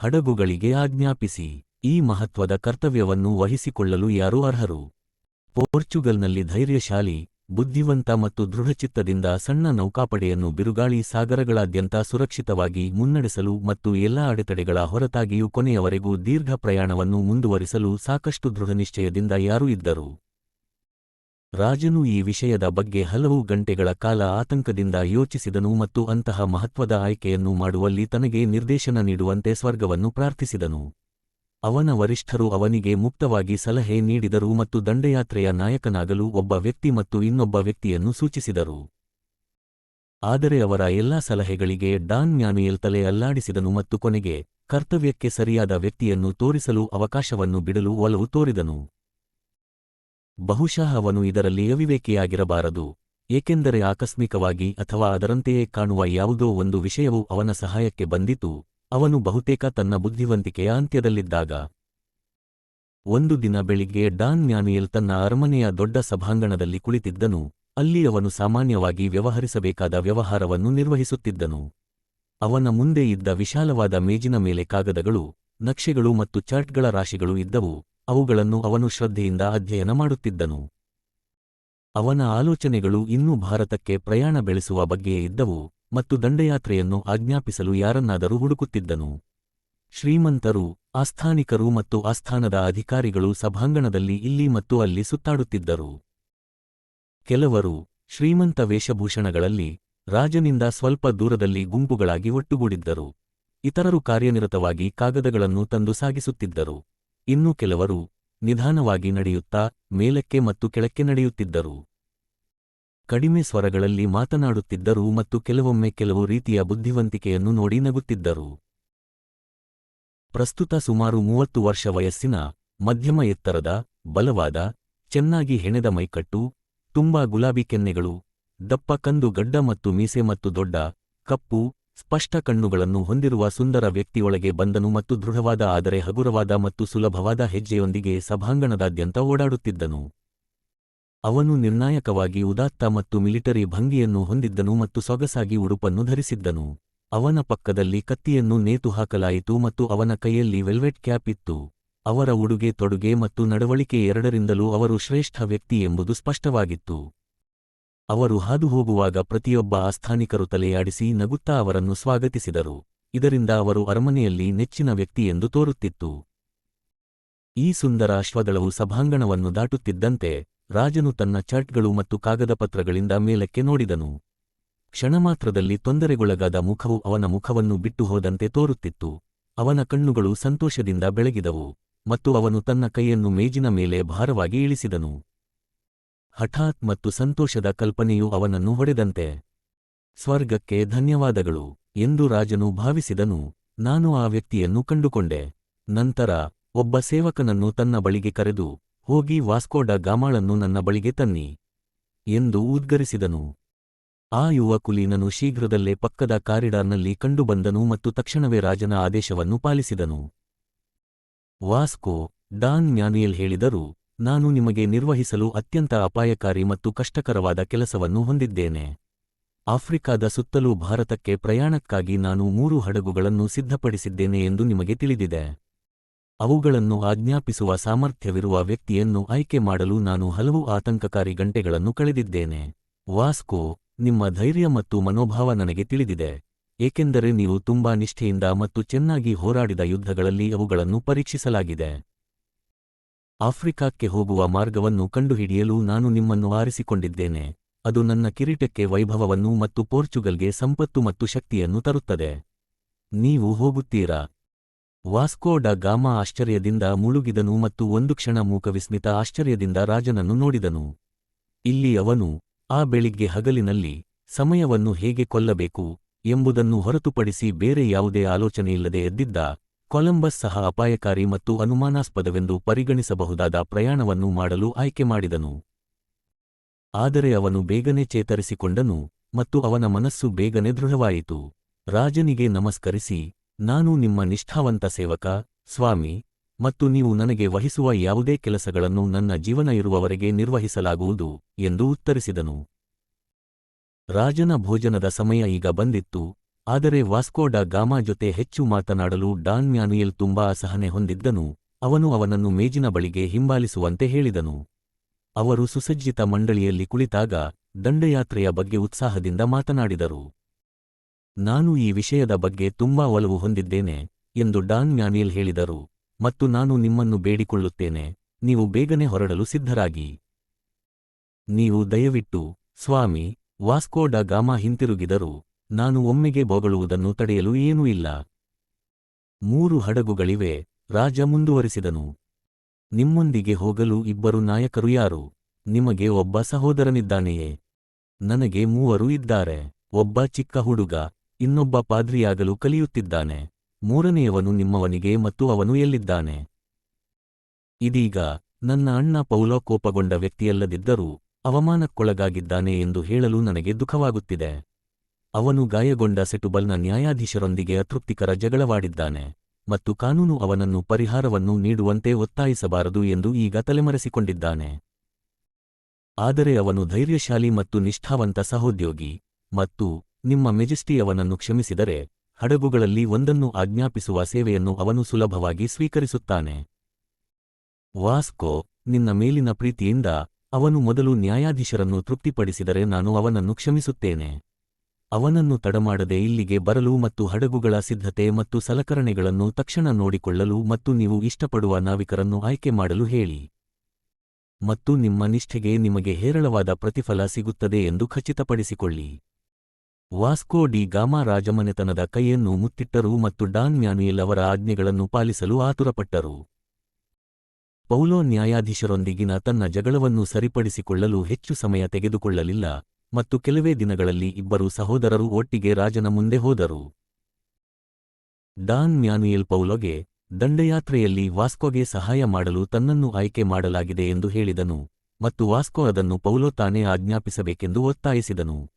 ಹಡಗುಗಳಿಗೆ ಆಜ್ಞಾಪಿಸಿ, ಈ ಮಹತ್ವದ ಕರ್ತವ್ಯವನ್ನು ವಹಿಸಿಕೊಳ್ಳಲು ಯಾರು ಅರ್ಹರು? ಪೋರ್ಚುಗಲ್ನಲ್ಲಿ ಧೈರ್ಯಶಾಲಿ, ಬುದ್ಧಿವಂತ ಮತ್ತು ದೃಢಚಿತ್ತದಿಂದ ಸಣ್ಣ ನೌಕಾಪಡೆಯನ್ನು ಬಿರುಗಾಳಿ ಸಾಗರಗಳಾದ್ಯಂತ ಸುರಕ್ಷಿತವಾಗಿ ಮುನ್ನಡೆಸಲು ಮತ್ತು ಎಲ್ಲಾ ಅಡೆತಡೆಗಳ ಹೊರತಾಗಿಯೂ ಕೊನೆಯವರೆಗೂ ದೀರ್ಘ ಪ್ರಯಾಣವನ್ನು ಮುಂದುವರಿಸಲು ಸಾಕಷ್ಟು ದೃಢನಿಶ್ಚಯದಿಂದ ಯಾರು ಇದ್ದರು. ರಾಜನು ಈ ವಿಷಯದ ಬಗ್ಗೆ ಹಲವು ಗಂಟೆಗಳ ಕಾಲ ಆತಂಕದಿಂದ ಯೋಚಿಸಿದನು ಮತ್ತು ಅಂತಹ ಮಹತ್ವದ ಆಯ್ಕೆಯನ್ನು ಮಾಡುವಲ್ಲಿ ತನಗೆ ನಿರ್ದೇಶನ ನೀಡುವಂತೆ ಸ್ವರ್ಗವನ್ನು ಪ್ರಾರ್ಥಿಸಿದನು. ಅವನ ವರಿಷ್ಠರು ಅವನಿಗೆ ಮುಕ್ತವಾಗಿ ಸಲಹೆ ನೀಡಿದರು ಮತ್ತು ದಂಡಯಾತ್ರೆಯ ನಾಯಕನಾಗಲು ಒಬ್ಬ ವ್ಯಕ್ತಿ ಮತ್ತು ಇನ್ನೊಬ್ಬ ವ್ಯಕ್ತಿಯನ್ನು ಸೂಚಿಸಿದರು. ಆದರೆ ಅವರ ಎಲ್ಲಾ ಸಲಹೆಗಳಿಗೆ ಡಾನ್ ಮ್ಯಾನುಯಲ್ ತಲೆ ಅಲ್ಲಾಡಿಸಿದನು ಮತ್ತು ಕೊನೆಗೆ ಕರ್ತವ್ಯಕ್ಕೆ ಸರಿಯಾದ ವ್ಯಕ್ತಿಯನ್ನು ತೋರಿಸಲು ಅವಕಾಶವನ್ನು ಬಿಡಲು ಒಲವು ತೋರಿದನು. ಬಹುಶಃ ಅವನು ಇದರಲ್ಲಿ ಅವಿವೇಕಿಯಾಗಿರಬಾರದು, ಏಕೆಂದರೆ ಆಕಸ್ಮಿಕವಾಗಿ ಅಥವಾ ಅದರಂತೆಯೇ ಕಾಣುವ ಯಾವುದೋ ಒಂದು ವಿಷಯವು ಅವನ ಸಹಾಯಕ್ಕೆ ಬಂದಿತು, ಅವನು ಬಹುತೇಕ ತನ್ನ ಬುದ್ಧಿವಂತಿಕೆಯ ಅಂತ್ಯದಲ್ಲಿದ್ದಾಗ. ಒಂದು ದಿನ ಬೆಳಿಗ್ಗೆ ಡಾನ್ ಮ್ಯಾನುಯಲ್ ತನ್ನ ಅರಮನೆಯ ದೊಡ್ಡ ಸಭಾಂಗಣದಲ್ಲಿ ಕುಳಿತಿದ್ದನು, ಅಲ್ಲಿ ಅವನು ಸಾಮಾನ್ಯವಾಗಿ ವ್ಯವಹರಿಸಬೇಕಾದ ವ್ಯವಹಾರವನ್ನು ನಿರ್ವಹಿಸುತ್ತಿದ್ದನು. ಅವನ ಮುಂದೆ ಇದ್ದ ವಿಶಾಲವಾದ ಮೇಜಿನ ಮೇಲೆ ಕಾಗದಗಳು, ನಕ್ಷೆಗಳು ಮತ್ತು ಚಾರ್ಟ್ಗಳ ರಾಶಿಗಳು ಇದ್ದವು ಅವುಗಳನ್ನು ಅವನು ಶ್ರದ್ಧೆಯಿಂದ ಅಧ್ಯಯನ ಮಾಡುತ್ತಿದ್ದನು. ಅವನ ಆಲೋಚನೆಗಳು ಇನ್ನೂ ಭಾರತಕ್ಕೆ ಪ್ರಯಾಣ ಬೆಳೆಸುವ ಬಗ್ಗೆಯೇ ಇದ್ದವು ಮತ್ತು ದಂಡಯಾತ್ರೆಯನ್ನು ಆಜ್ಞಾಪಿಸಲು ಯಾರನ್ನಾದರೂ ಹುಡುಕುತ್ತಿದ್ದನು. ಶ್ರೀಮಂತರು, ಆಸ್ಥಾನಿಕರು ಮತ್ತು ಆಸ್ಥಾನದ ಅಧಿಕಾರಿಗಳು ಸಭಾಂಗಣದಲ್ಲಿ ಇಲ್ಲಿ ಮತ್ತು ಅಲ್ಲಿ ಸುತ್ತಾಡುತ್ತಿದ್ದರು. ಕೆಲವರು, ಶ್ರೀಮಂತ ವೇಷಭೂಷಣಗಳಲ್ಲಿ, ರಾಜನಿಂದ ಸ್ವಲ್ಪ ದೂರದಲ್ಲಿ ಗುಂಪುಗಳಾಗಿ ಒಟ್ಟುಗೂಡಿದ್ದರು. ಇತರರು ಕಾರ್ಯನಿರತವಾಗಿ ಕಾಗದಗಳನ್ನು ತಂದು ಸಾಗಿಸುತ್ತಿದ್ದರು. ಇನ್ನು ಕೆಲವರು ನಿಧಾನವಾಗಿ ನಡೆಯುತ್ತಾ ಮೇಲಕ್ಕೆ ಮತ್ತು ಕೆಳಕ್ಕೆ ನಡೆಯುತ್ತಿದ್ದರು. ಕಡಿಮೆ ಸ್ವರಗಳಲ್ಲಿ ಮಾತನಾಡುತ್ತಿದ್ದರು ಮತ್ತು ಕೆಲವೊಮ್ಮೆ ಕೆಲವು ರೀತಿಯ ಬುದ್ಧಿವಂತಿಕೆಯನ್ನು ನೋಡಿ ನಗುತ್ತಿದ್ದರು. ಪ್ರಸ್ತುತ ಸುಮಾರು ಮೂವತ್ತು ವರ್ಷ ವಯಸ್ಸಿನ ಮಧ್ಯಮ ಎತ್ತರದ, ಬಲವಾದ, ಚೆನ್ನಾಗಿ ಹೆಣೆದ ಮೈಕಟ್ಟು, ತುಂಬಾ ಗುಲಾಬಿ ಕೆನ್ನೆಗಳು, ದಪ್ಪ ಕಂದು ಗಡ್ಡ ಮತ್ತು ಮೀಸೆ ಮತ್ತು ದೊಡ್ಡ ಕಪ್ಪು ಸ್ಪಷ್ಟ ಕಣ್ಣುಗಳನ್ನು ಹೊಂದಿರುವ ಸುಂದರ ವ್ಯಕ್ತಿಯೊಳಗೆ ಬಂದನು ಮತ್ತು ದೃಢವಾದ ಆದರೆ ಹಗುರವಾದ ಮತ್ತು ಸುಲಭವಾದ ಹೆಜ್ಜೆಯೊಂದಿಗೆ ಸಭಾಂಗಣದಾದ್ಯಂತ ಓಡಾಡುತ್ತಿದ್ದನು. ಅವನು ನಿರ್ಣಾಯಕವಾಗಿ ಉದಾತ್ತ ಮತ್ತು ಮಿಲಿಟರಿ ಭಂಗಿಯನ್ನು ಹೊಂದಿದ್ದನು ಮತ್ತು ಸೊಗಸಾಗಿ ಉಡುಪನ್ನು ಧರಿಸಿದ್ದನು. ಅವನ ಪಕ್ಕದಲ್ಲಿ ಕತ್ತಿಯನ್ನು ನೇತು ಹಾಕಲಾಯಿತು ಮತ್ತು ಅವನ ಕೈಯಲ್ಲಿ ವೆಲ್ವೆಟ್ ಕ್ಯಾಪ್ ಇತ್ತು. ಅವರ ಉಡುಗೆ ತೊಡುಗೆ ಮತ್ತು ನಡವಳಿಕೆ ಎರಡರಿಂದಲೂ ಅವರು ಶ್ರೇಷ್ಠ ವ್ಯಕ್ತಿ ಎಂಬುದು ಸ್ಪಷ್ಟವಾಗಿತ್ತು. ಅವರು ಹಾದುಹೋಗುವಾಗ ಪ್ರತಿಯೊಬ್ಬ ಆಸ್ಥಾನಿಕರು ತಲೆಯಾಡಿಸಿ ನಗುತ್ತಾ ಅವರನ್ನು ಸ್ವಾಗತಿಸಿದರು. ಇದರಿಂದ ಅವರು ಅರಮನೆಯಲ್ಲಿ ನೆಚ್ಚಿನ ವ್ಯಕ್ತಿ ಎಂದು ತೋರುತ್ತಿತ್ತು. ಈ ಸುಂದರ ಅಶ್ವದಳವು ಸಭಾಂಗಣವನ್ನು ದಾಟುತ್ತಿದ್ದಂತೆ ರಾಜನು ತನ್ನ ಚಾರ್ಟ್ಗಳು ಮತ್ತು ಕಾಗದಪತ್ರಗಳಿಂದ ಮೇಲಕ್ಕೆ ನೋಡಿದನು. ಕ್ಷಣಮಾತ್ರದಲ್ಲಿ ತೊಂದರೆಗೊಳಗಾದ ಮುಖವು ಅವನ ಮುಖವನ್ನು ಬಿಟ್ಟು ಹೋದಂತೆ ತೋರುತ್ತಿತ್ತು. ಅವನ ಕಣ್ಣುಗಳು ಸಂತೋಷದಿಂದ ಬೆಳಗಿದವು ಮತ್ತು ಅವನು ತನ್ನ ಕೈಯನ್ನು ಮೇಜಿನ ಮೇಲೆ ಭಾರವಾಗಿ ಇಳಿಸಿದನು. ಹಠಾತ್ ಮತ್ತು ಸಂತೋಷದ ಕಲ್ಪನೆಯು ಅವನನ್ನು ಹೊಡೆದಂತೆ. ಸ್ವರ್ಗಕ್ಕೆ ಧನ್ಯವಾದಗಳು, ಎಂದು ರಾಜನು ಭಾವಿಸಿದನು, ನಾನು ಆ ವ್ಯಕ್ತಿಯನ್ನು ಕಂಡುಕೊಂಡೆ. ನಂತರ, ಒಬ್ಬ ಸೇವಕನನ್ನು ತನ್ನ ಬಳಿಗೆ ಕರೆದು, ಹೋಗಿ ವಾಸ್ಕೋಡ ಗಾಮಾಳನ್ನು ನನ್ನ ಬಳಿಗೆ ತನ್ನಿ, ಎಂದು ಉದ್ಗರಿಸಿದನು. ಆ ಯುವ ಕುಲೀನನು ಶೀಘ್ರದಲ್ಲೇ ಪಕ್ಕದ ಕಾರಿಡಾರ್ನಲ್ಲಿ ಕಂಡುಬಂದನು ಮತ್ತು ತಕ್ಷಣವೇ ರಾಜನ ಆದೇಶವನ್ನು ಪಾಲಿಸಿದನು. ವಾಸ್ಕೋ, ಡಾನ್ ಮ್ಯಾನಿಯಲ್ ಹೇಳಿದರು ನಾನು ನಿಮಗೆ ನಿರ್ವಹಿಸಲು ಅತ್ಯಂತ ಅಪಾಯಕಾರಿ ಮತ್ತು ಕಷ್ಟಕರವಾದ ಕೆಲಸವನ್ನು ಹೊಂದಿದ್ದೇನೆ. ಆಫ್ರಿಕಾದ ಸುತ್ತಲೂ ಭಾರತಕ್ಕೆ ಪ್ರಯಾಣಕ್ಕಾಗಿ ನಾನು ಮೂರು ಹಡಗುಗಳನ್ನು ಸಿದ್ಧಪಡಿಸಿದ್ದೇನೆ ಎಂದು ನಿಮಗೆ ತಿಳಿದಿದೆ. ಅವುಗಳನ್ನು ಆಜ್ಞಾಪಿಸುವ ಸಾಮರ್ಥ್ಯವಿರುವ ವ್ಯಕ್ತಿಯನ್ನು ಆಯ್ಕೆ ಮಾಡಲು ನಾನು ಹಲವು ಆತಂಕಕಾರಿ ಗಂಟೆಗಳನ್ನು ಕಳೆದಿದ್ದೇನೆ. ವಾಸ್ಕೋ, ನಿಮ್ಮ ಧೈರ್ಯ ಮತ್ತು ಮನೋಭಾವ ನನಗೆ ತಿಳಿದಿದೆ. ಏಕೆಂದರೆ ನೀವು ತುಂಬಾ ನಿಷ್ಠೆಯಿಂದ ಮತ್ತು ಚೆನ್ನಾಗಿ ಹೋರಾಡಿದ ಯುದ್ಧಗಳಲ್ಲಿ ಅವುಗಳನ್ನು ಪರೀಕ್ಷಿಸಲಾಗಿದೆ. ಆಫ್ರಿಕಾಕ್ಕೆ ಹೋಗುವ ಮಾರ್ಗವನ್ನು ಕಂಡುಹಿಡಿಯಲು ನಾನು ನಿಮ್ಮನ್ನು ಆರಿಸಿಕೊಂಡಿದ್ದೇನೆ. ಅದು ನನ್ನ ಕಿರೀಟಕ್ಕೆ ವೈಭವವನ್ನು ಮತ್ತು ಪೋರ್ಚುಗಲ್ಗೆ ಸಂಪತ್ತು ಮತ್ತು ಶಕ್ತಿಯನ್ನು ತರುತ್ತದೆ. ನೀವು ಹೋಗುತ್ತೀರಾ? ವಾಸ್ಕೋ ಡ ಗಾಮಾ ಆಶ್ಚರ್ಯದಿಂದ ಮುಳುಗಿದನು ಮತ್ತು ಒಂದು ಕ್ಷಣ ಮೂಕವಿಸ್ಮಿತ ಆಶ್ಚರ್ಯದಿಂದ ರಾಜನನ್ನು ನೋಡಿದನು. ಇಲ್ಲಿ ಅವನು, ಆ ಬೆಳಿಗ್ಗೆ ಹಗಲಿನಲ್ಲಿ, ಸಮಯವನ್ನು ಹೇಗೆ ಕೊಲ್ಲಬೇಕು ಎಂಬುದನ್ನು ಹೊರತುಪಡಿಸಿ ಬೇರೆ ಯಾವುದೇ ಆಲೋಚನೆಯಿಲ್ಲದೆ ಎದ್ದಿದ್ದ. ಕೊಲಂಬಸ್ ಸಹ ಅಪಾಯಕಾರಿ ಮತ್ತು ಅನುಮಾನಾಸ್ಪದವೆಂದು ಪರಿಗಣಿಸಬಹುದಾದ ಪ್ರಯಾಣವನ್ನು ಮಾಡಲು ಆಯ್ಕೆ ಮಾಡಿದನು. ಆದರೆ ಅವನು ಬೇಗನೆ ಚೇತರಿಸಿಕೊಂಡನು ಮತ್ತು ಅವನ ಮನಸ್ಸು ಬೇಗನೆ ದೃಢವಾಯಿತು. ರಾಜನಿಗೆ ನಮಸ್ಕರಿಸಿ, ನಾನು ನಿಮ್ಮ ನಿಷ್ಠಾವಂತ ಸೇವಕ, ಸ್ವಾಮಿ, ಮತ್ತು ನೀವು ನನಗೆ ವಹಿಸುವ ಯಾವುದೇ ಕೆಲಸಗಳನ್ನು ನನ್ನ ಜೀವನ ಇರುವವರೆಗೆ ನಿರ್ವಹಿಸಲಾಗುವುದು, ಎಂದು ಉತ್ತರಿಸಿದನು. ರಾಜನ ಭೋಜನದ ಸಮಯ ಈಗ ಬಂದಿತ್ತು. ಆದರೆ ವಾಸ್ಕೋಡ ಗಾಮಾ ಜೊತೆ ಹೆಚ್ಚು ಮಾತನಾಡಲು ಡಾನ್ ಮ್ಯಾನುಯೆಲ್ ತುಂಬಾ ಅಸಹನೆ ಹೊಂದಿದ್ದನು. ಅವನು ಅವನನ್ನು ಮೇಜಿನ ಬಳಿಗೆ ಹಿಂಬಾಲಿಸುವಂತೆ ಹೇಳಿದನು. ಅವರು ಸುಸಜ್ಜಿತ ಮಂಡಳಿಯಲ್ಲಿ ಕುಳಿತಾಗ ದಂಡಯಾತ್ರೆಯ ಬಗ್ಗೆ ಉತ್ಸಾಹದಿಂದ ಮಾತನಾಡಿದರು. ನಾನು ಈ ವಿಷಯದ ಬಗ್ಗೆ ತುಂಬಾ ಒಲವು ಹೊಂದಿದ್ದೇನೆ ಎಂದು ಡಾನ್ ಮ್ಯಾನಿಯಲ್ ಹೇಳಿದರು. ಮತ್ತು ನಾನು ನಿಮ್ಮನ್ನು ಬೇಡಿಕೊಳ್ಳುತ್ತೇನೆ. ನೀವು ಬೇಗನೆ ಹೊರಡಲು ಸಿದ್ಧರಾಗಿ. ನೀವು ದಯವಿಟ್ಟು, ಸ್ವಾಮಿ ವಾಸ್ಕೋಡ ಗಾಮಾ ಹಿಂತಿರುಗಿದರು. ನಾನು ಒಮ್ಮೆಗೆ ಬೊಗಳುವುದನ್ನು ತಡೆಯಲು ಏನೂ ಇಲ್ಲ. ಮೂರು ಹಡಗುಗಳಿವೆ, ರಾಜ ಮುಂದುವರಿಸಿದನು. ನಿಮ್ಮೊಂದಿಗೆ ಹೋಗಲು ಇಬ್ಬರು ನಾಯಕರು ಯಾರು? ನಿಮಗೆ ಒಬ್ಬ ಸಹೋದರನಿದ್ದಾನೆಯೇ? ನನಗೆ ಮೂವರು ಇದ್ದಾರೆ, ಒಬ್ಬ ಚಿಕ್ಕ ಹುಡುಗ, ಇನ್ನೊಬ್ಬ ಪಾದ್ರಿಯಾಗಲು ಕಲಿಯುತ್ತಿದ್ದಾನೆ. ಮೂರನೆಯವನು ನಿಮ್ಮವನಿಗೆ ಮತ್ತು ಅವನು ಎಲ್ಲಿದ್ದಾನೆ? ಇದೀಗ, ನನ್ನ ಅಣ್ಣ ಪೌಲೋ ಕೋಪಗೊಂಡ ವ್ಯಕ್ತಿಯಲ್ಲದಿದ್ದರೂ ಅವಮಾನಕ್ಕೊಳಗಾಗಿದ್ದಾನೆ ಎಂದು ಹೇಳಲು ನನಗೆ ದುಃಖವಾಗುತ್ತಿದೆ. ಅವನು ಗಾಯಗೊಂಡ ಸೆಟುಬಲ್ನ ನ್ಯಾಯಾಧೀಶರೊಂದಿಗೆ ಅತೃಪ್ತಿಕರ ಜಗಳವಾಡಿದ್ದಾನೆ ಮತ್ತು ಕಾನೂನು ಅವನನ್ನು ಪರಿಹಾರವನ್ನು ನೀಡುವಂತೆ ಒತ್ತಾಯಿಸಬಾರದು ಎಂದು ಈಗ ತಲೆಮರೆಸಿಕೊಂಡಿದ್ದಾನೆ. ಆದರೆ ಅವನು ಧೈರ್ಯಶಾಲಿ ಮತ್ತು ನಿಷ್ಠಾವಂತ ಸಹೋದ್ಯೋಗಿ ಮತ್ತು ನಿಮ್ಮ ಮೆಜೆಸ್ಟಿ ಅವನನ್ನು ಕ್ಷಮಿಸಿದರೆ ಹಡಗುಗಳಲ್ಲಿ ಒಂದನ್ನು ಆಜ್ಞಾಪಿಸುವ ಸೇವೆಯನ್ನು ಅವನು ಸುಲಭವಾಗಿ ಸ್ವೀಕರಿಸುತ್ತಾನೆ. ವಾಸ್ಕೋ, ನಿನ್ನ ಮೇಲಿನ ಪ್ರೀತಿಯಿಂದ ಅವನು ಮೊದಲು ನ್ಯಾಯಾಧೀಶರನ್ನು ತೃಪ್ತಿಪಡಿಸಿದರೆ ನಾನು ಅವನನ್ನು ಕ್ಷಮಿಸುತ್ತೇನೆ. ಅವನನ್ನು ತಡಮಾಡದೆ ಇಲ್ಲಿಗೆ ಬರಲು ಮತ್ತು ಹಡಗುಗಳ ಸಿದ್ಧತೆ ಮತ್ತು ಸಲಕರಣೆಗಳನ್ನು ತಕ್ಷಣ ನೋಡಿಕೊಳ್ಳಲು ಮತ್ತು ನೀವು ಇಷ್ಟಪಡುವ ನಾವಿಕರನ್ನು ಆಯ್ಕೆ ಮಾಡಲು ಹೇಳಿ. ಮತ್ತು ನಿಮ್ಮ ನಿಷ್ಠೆಗೆ ನಿಮಗೆ ಹೇರಳವಾದ ಪ್ರತಿಫಲ ಸಿಗುತ್ತದೆ ಎಂದು ಖಚಿತಪಡಿಸಿಕೊಳ್ಳಿ. ವಾಸ್ಕೋ ಡಿ ಗಾಮಾ ರಾಜಮನೆತನದ ಕೈಯನ್ನು ಮುತ್ತಿಟ್ಟರು ಮತ್ತು ಡಾನ್ ಮ್ಯಾನುಯೆಲ್ ಅವರ ಆಜ್ಞೆಗಳನ್ನು ಪಾಲಿಸಲು ಆತುರಪಟ್ಟರು. ಪೌಲೋ ನ್ಯಾಯಾಧೀಶರೊಂದಿಗಿನ ತನ್ನ ಜಗಳವನ್ನು ಸರಿಪಡಿಸಿಕೊಳ್ಳಲು ಹೆಚ್ಚು ಸಮಯ ತೆಗೆದುಕೊಳ್ಳಲಿಲ್ಲ. ಮತ್ತು ಕೆಲವೇ ದಿನಗಳಲ್ಲಿ ಇಬ್ಬರು ಸಹೋದರರು ಒಟ್ಟಿಗೆ ರಾಜನ ಮುಂದೆ ಹೋದರು. ಡಾನ್ ಮ್ಯಾನುಯೆಲ್ ಪೌಲೊಗೆ, ದಂಡಯಾತ್ರೆಯಲ್ಲಿ ವಾಸ್ಕೋಗೆ ಸಹಾಯ ಮಾಡಲು ತನ್ನನ್ನು ಆಯ್ಕೆ ಮಾಡಲಾಗಿದೆ ಎಂದು ಹೇಳಿದನು ಮತ್ತು ವಾಸ್ಕೋ ಅದನ್ನು ಪೌಲೋ ತಾನೇ ಆಜ್ಞಾಪಿಸಬೇಕೆಂದು ಒತ್ತಾಯಿಸಿದನು.